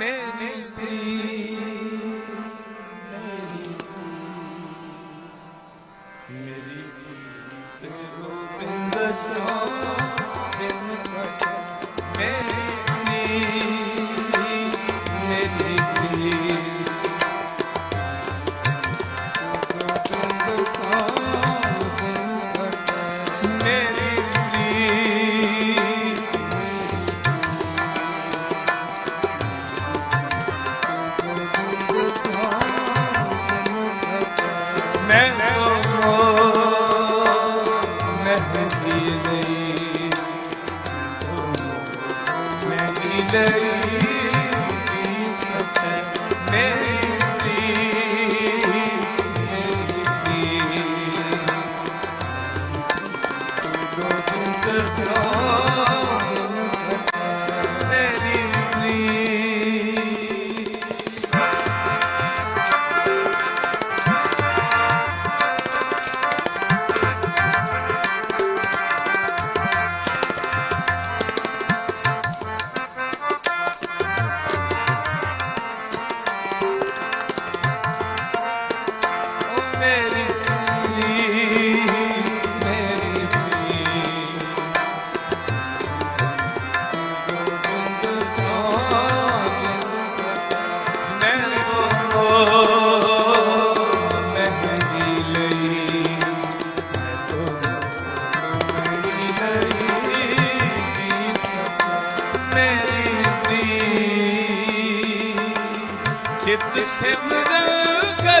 ਮੇਰੀ ਮੇਰੀ ਮੇਰੀ ਗੋਬਿੰਦ ਸੋ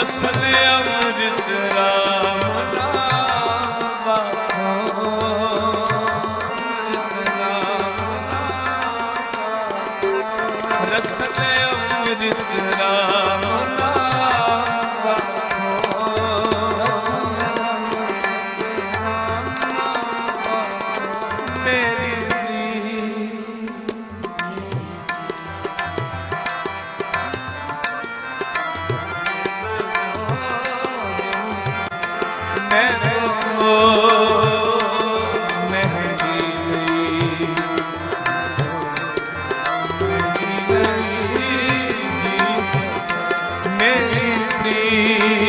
ਰਸਨ ਅੰਮ੍ਰਿਤ ਰਾਮ ਨਾਮ ਅੰਮ੍ਰਿਤ ਰਾਮ ti.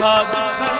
सब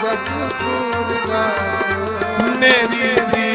ਸੁਜਸ ਪੂਰ ਰੱਖੋ ਮੇਰੀ